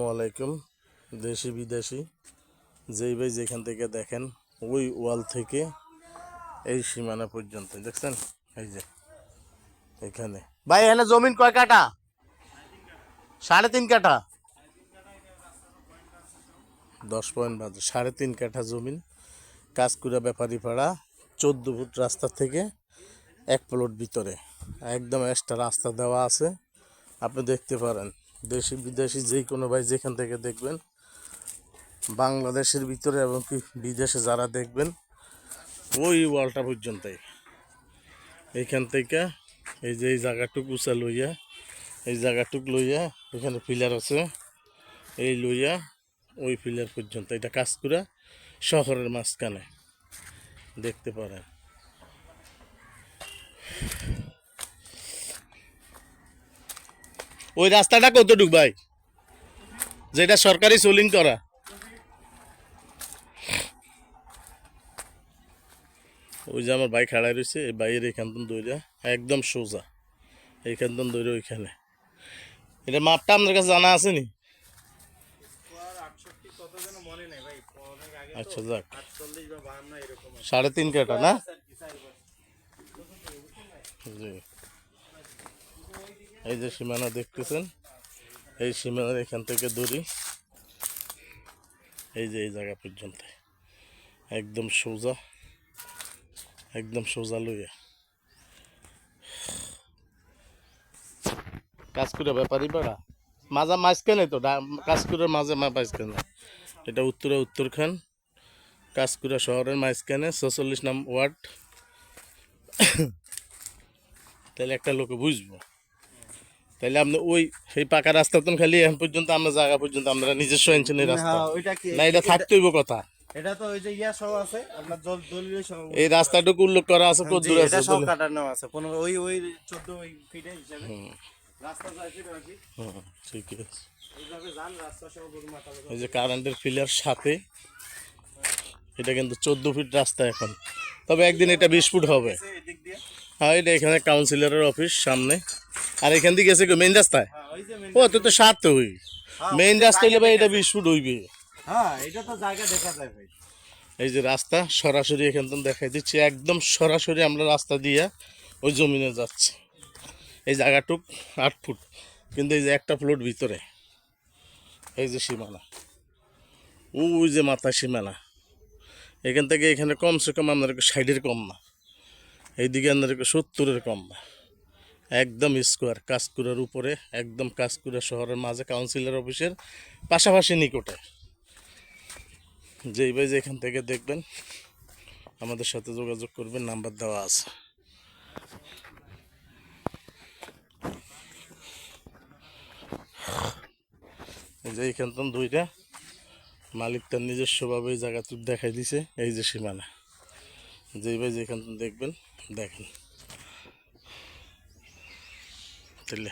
আসসালামু আলাইকুম, দেশি বিদেশি। যেই ভাই যেখান থেকে দেখেন, ওই ওয়াল থেকে এই সীমানা পর্যন্ত, দেখছেন? এই যে, এখানে। ভাই, এখানে জমিন কয় কাটা সাড়ে তিন কাঠা? দশ পয়েন্ট বাদ সাড়ে তিন কাঠা জমিন। কাজকুড়া ব্যাপারী পাড়া, চোদ্দ ফুট রাস্তা থেকে এক প্লট ভিতরে। একদম এক্সট্রা রাস্তা দেওয়া আছে, আপনি দেখতে পারেন। দেশি বিদেশি যেই কোনো ভাই যেখান থেকে দেখবেন, বাংলাদেশের ভিতরে এবং কি বিদেশে যারা দেখবেন, ওই ওয়ালটা পর্যন্তই। এইখান থেকে এই যে এই জায়গাটুক উঁচা লইয়া, এই জায়গাটুক লইয়া এখানে পিলার আছে। এই লইয়া ওই পিলার পর্যন্ত। এটা কাজ করে শহরের মাঝখানে। দেখতে পারেন। ওই রাস্তাটা কতটুক ভাই? যেটা সরকারি সোলিং করা। ওই যে আমার বাইক হারাই রয়েছে এই বাইরের এখান থেকে দৌড়া একদম সোজা। এইখান থেকে দৌড়ে ওইখানে। এটা মাপটা আপনার কাছে জানা আছে নি? আচ্ছা যাক। সাড়ে তিন কাটা না? জি। এই যে সীমানা দেখতেছেন, এই সীমানার এখান থেকে দড়ি এই যে এই জায়গা পর্যন্ত। একদম সোজা একদম সোজা লইয়া। কাজ করে ব্যাপারই পাড়া মাজা মাঝখানে তো কাজকুড়ার মাঝে মাঝখানে। এটা উত্তরে উত্তরখান কাজকুড়া শহরের মাঝখানে, ছচল্লিশ নাম ওয়ার্ড। তাহলে একটা লোকে বুঝব। তাহলে আপনি ওই সেই পাকা রাস্তা তো খালি এখন পর্যন্ত আমরা জায়গা পর্যন্ত আমরা নিজস্ব রাস্তা। হ্যাঁ, কি? না এটা থাকতে হইব কথা। এটা তো ওই যে ইয়া সহ আছে আপনার জল দলীয় সহ এই রাস্তাটুকু উল্লেখ করা আছে কত দূর আছে সব কাটানো আছে পনেরো ওই ওই চোদ্দ ওই ফিটের হিসাবে। রাস্তা যায় ফিট হুম, ঠিক আছে। এইভাবে যান রাস্তা সহ গরু মাথা এই যে কারেন্টের ফিলার সাথে এটা কিন্তু চোদ্দ ফিট রাস্তা এখন। তবে একদিন এটা বিশ ফুট হবে। হ্যাঁ এটা এখানে কাউন্সিলরের অফিস সামনে। আর এখান থেকে গেছে মেইন রাস্তায়? হ্যাঁ ও তো তো সাত তো হই মেইন রাস্তা হইলে ভাই এটা বিশ ফুট হইবে। হ্যাঁ এটা তো জায়গা দেখা যায় ভাই। এই যে রাস্তা সরাসরি এখান থেকে দেখাই দিচ্ছি। একদম সরাসরি আমরা রাস্তা দিয়ে ওই জমিনে যাচ্ছি। এই জায়গাটুক আট ফুট কিন্তু এই যে একটা ফ্লোট ভিতরে। এই যে সীমানা। ওই যে মাথা সীমানা। এখান থেকে এখানে কমসে কম আপনার ষাটের কম না। এইদিকে আপনার সত্তরের কম না। একদম স্কোয়ার কাজকুড়ার উপরে, একদম কাজকুড়া শহরের মাঝে কাউন্সিলর অফিসের পাশাপাশি নিকটে। যেই ভাই যেখান থেকে দেখবেন, আমাদের সাথে যোগাযোগ করবেন, নাম্বার দেওয়া আছে। এই যে এইখান থেকে দুইটা, মালিক তার নিজস্বভাবে এই জায়গাটুক দেখাই দিছে, এই যে সীমানা। যেই ভাই যেখান থেকে দেখবেন, দেখেন। তাহলে